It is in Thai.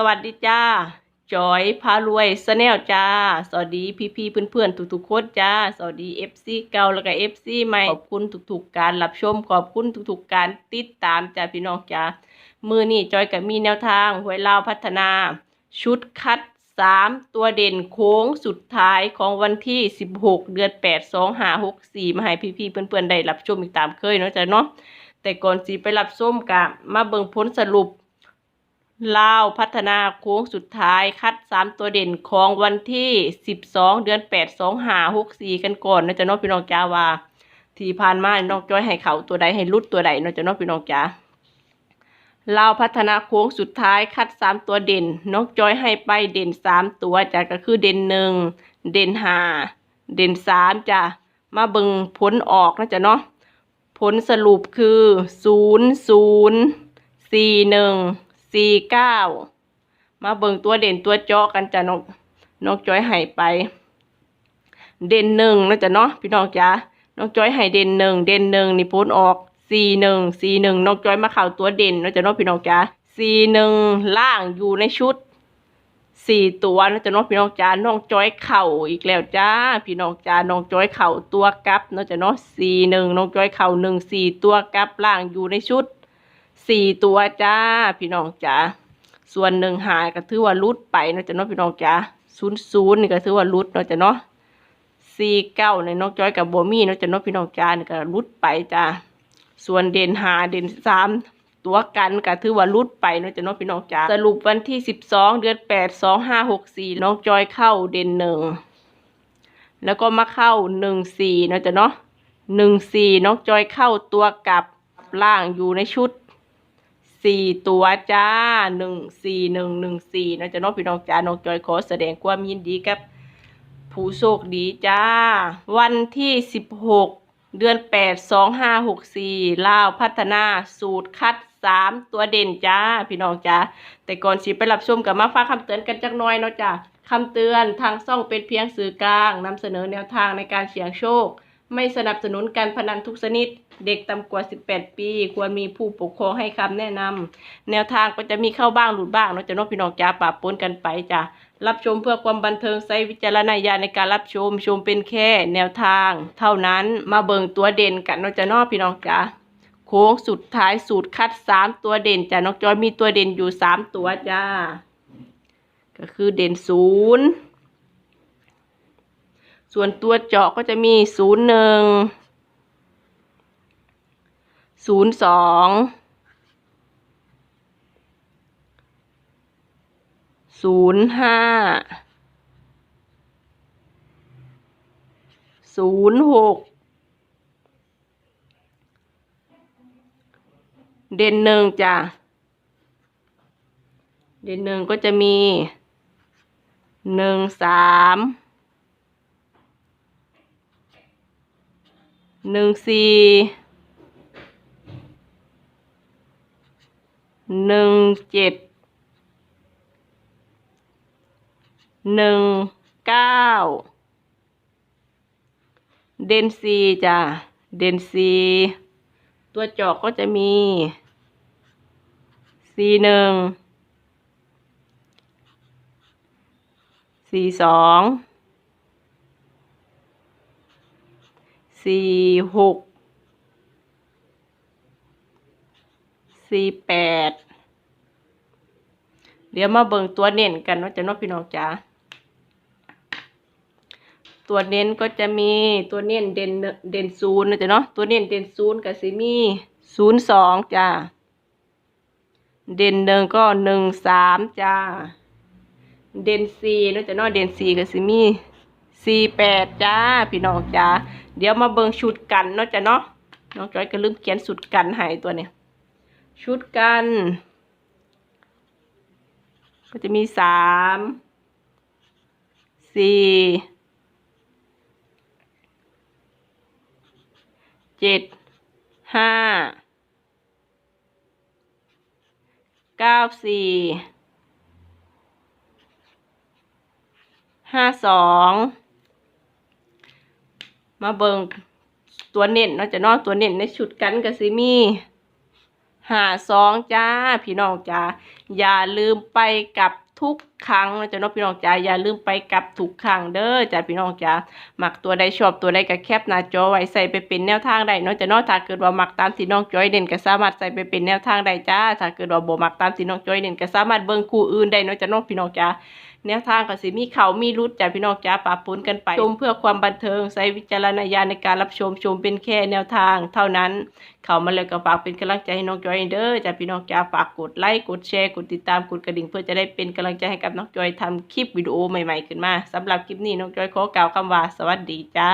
สวัสดีจ้าจอยพารวยสแนลจ้า สวัสดีพี่พี่ๆเพื่อนๆทุกๆคนจ้า สวัสดีเอฟซีเก่าแล้วก็เอฟซีใหม่ขอบคุณทุกๆการรับชมขอบคุณทุกๆการติดตามจ้าพี่น้องจ้ามือนี่จอยกับมีแนวทางหวยลาวพัฒนา ชุดคัดสามตัวเด่นโค้งสุดท้ายของวันที่16เดือน8 2 5 6 4มาให้พี่ๆเพื่อนๆได้รับชมอีกตามเคยเนาะจ้ะเนาะแต่ก่อนสิไปรับชมกะมาเบิ่งผลสรุป ลาวพัฒนาโค้งสุดท้ายคัด 3 ตัวเด่นของวันที่ 12 เดือน 8 2 5 6 4 กันก่อนนะจ๊ะเนาะพี่น้องจ้าว่า ที่ผ่านมาน้องจ้อยให้เขาตัวใดให้รุดตัวใดนะจ๊ะเนาะพี่น้องจ้าลาวพัฒนาโค้งสุดท้ายคัด 3 ตัวเด่นน้องจอยให้ไปเด่น 3 ตัวจ้ะก็คือเด่นหนึ่งเด่นห้าเด่นสามจ้ะมาเบิงผลออกนะจ๊ะเนาะผลสรุปคือศูนย์ศูนย์ สี่เก้ามาเบิ่งตัวเด่นตัวเจาะกันจ้ะน้องน้องจอยไป เด่นหนึ่งนะจ๊ะเนาะพี่น้องจ๋าน้องจอยให้เด่นหนึ่งเด่นหนึ่งนี่ผลออกสี่หนึ่งสี่หนึ่งน้องจอยมาเข่าตัวเด่นนะจ๊ะเนาะพี่น้องจ๋าสี่หนึ่งล่างอยู่ในชุดสี่ตัวนะจ๊ะน้องพี่น้องจ้าน้องจอยเข่าอีกแล้วจ้า พี่น้องจ้าน้องจอยเข่าตัวกับนะจ๊ะเนาะสี่หนึ่งน้องจอยเข่าหนึ่งสี่ตัวกับล่างอยู่ในชุด สี่ตัวจ้า พี่น้องจ้าส่วนหนึ่งหายก็ถือว่ารุดไปเนาะจ๊ะเนาะพี่น้องจ้าศูนย์ศูนย์นี่ก็ถือว่ารุดเนาะจ๊ะเนาะสี่เก้าในน้องจ้อยกับโบมี่เนาะจ๊ะเนาะพี่น้องจ้านี่ก็รุดไปจ้าส่วนเด่นหาเด่นสามตัวกันก็ถือว่ารุดไปเนาะจ้ะเน้องพี่น้องจ๋าสรุปวันที่สิบสองเดือนแปดสองห้าหกสี่น้องจอยเข้าเด่นหนึ่งแล้วก็มาเข้าหนึ่งสี่เนาะจ้ะเนาะหนึ่งสี่น้องจอยเข้าตัวกับล่างอยู่ในชุด สี่ตัวจ้าหนึ่งสี่หนึ่งหนึ่งสี่เนาะจ้ะน้องพี่น้องจ๋าน้องจอยขอแสดงความยินดีกับ ผู้โชคดีจ้า วันที่สิบหกเดือนแปดสองห้าหกสี่ลาวพัฒนาสูตรคัดสามตัวเด่นจ้า พี่น้องจ้าแต่ก่อนสิไปรับชมกับมาฟังคำเตือนกันจักหน้อยเนาะจ้าคำเตือนทางซ่องเป็นเพียงสื่อกลางนำเสนอแนวทางในการเสี่ยงโชค ไม่สนับสนุนการพนันทุกชนิด เด็กต่ำกว่า 18 ปี ควรมีผู้ปกครองให้คำแนะนำแนวทางก็จะมีเข้าบ้างหลุดบ้างเนาะจ้าเน้องพี่น้องจ้าปะปนกันไปจ้ารับชมเพื่อความบันเทิงใช้วิจารณญาณในการรับชมชมเป็นแค่แนวทาง เท่านั้นมาเบิ่งตัวเด่นกันเนาะจะเนองพี่น้องจ๋าโค้งสุดท้ายสูตรคัดสามตัวเด่นจ้ะน้องจอยมีตัวเด่นอยู่สามตัวจ้า ก็คือเด่นศูนย์ส่วนตัวเจาะก็จะมีศูนย์หนึ่ง ศูนย์สองศูนย์ห้าศูนย์หกเด่นหนึ่งจ้ะ เด่นหนึ่งก็จะมีหนึ่งสามหนึ่งสี่หนึ่ง เจ็ดหนึ่งเก้าเดนซีจ้ะเดนซีตัวจอกก็จะมีสี่หนึ่งสี่สองสี่หกสี่แปด เดี๋ยวมาเบิ่งตัวเน้นกันว่าจะน้องพี่น้องจ๋าตัวเน้นก็จะมีตัวเน้นเด่นเด่นศูนย์นะจ๊ะเนาะตัวเน้นเด่นศูนย์ก็สิมีศูนย์สองจ้าเด่นหนึ่งก็หนึ่งสามจ้าเด่นสี่นะจ๊ะเนาะเด่นสี่ก็สิมีสี่แปดจ้าพี่น้องจ้าเดี๋ยวมาเบิ่งชุดกันเนาะจ๊ะเนาะน้องจอยก็ลืมเขียนชุดกันให้ตัวเนี้ยชุดกัน ก็จะมีสามสี่เจ็ดห้าเก้าสี่ห้าสองมาเบิงตัวเน้นเนาะจะนอตัวเน้นในชุดกันกับซิมี หาสองจ้าพี่น้องจ้าอย่าลืมไปกับทุกครั้งนะจ๊ะน้องพี่น้องจ้าอย่าลืมไปกับทุกครั้งเด้อจ้าพี่น้องจ้าหมักตัวใดชอบตัวใดก็แคปหน้าจอไว้ใส่ไปเป็นแนวทางได้เนาะจ้ะเนาะถ้าเกิดว่าหมักตามที่น้องจอยเด่นก็สามารถใส่ไปเป็นแนวทางได้จ้าถ้าเกิดว่าบ่มักตามที่น้องจอยเด่นก็สามารถเบิ่งคู่อื่นได้เนาะจ้ะเน้องพี่น้องจ้า แนวทางก็สิมีเขามีรุดจากพี่น้องจ้าปะปนกันไป ชมเพื่อความบันเทิงใช้วิจารณญาณในการรับชมชมเป็นแค่แนวทาง เท่านั้น เขามาเลยก็ฝากเป็นกำลังใจให้น้องจอยเด้อจากพี่น้องจ้าฝากกดไลค์กดแชร์กดติดตามกดกระดิ่งเพื่อจะได้เป็นกำลังใจให้กับน้องจอยทำคลิปวิดีโอใหม่ๆขึ้นมาสำหรับคลิปนี้น้องจอยขอกล่าวคำว่าสวัสดีจ้า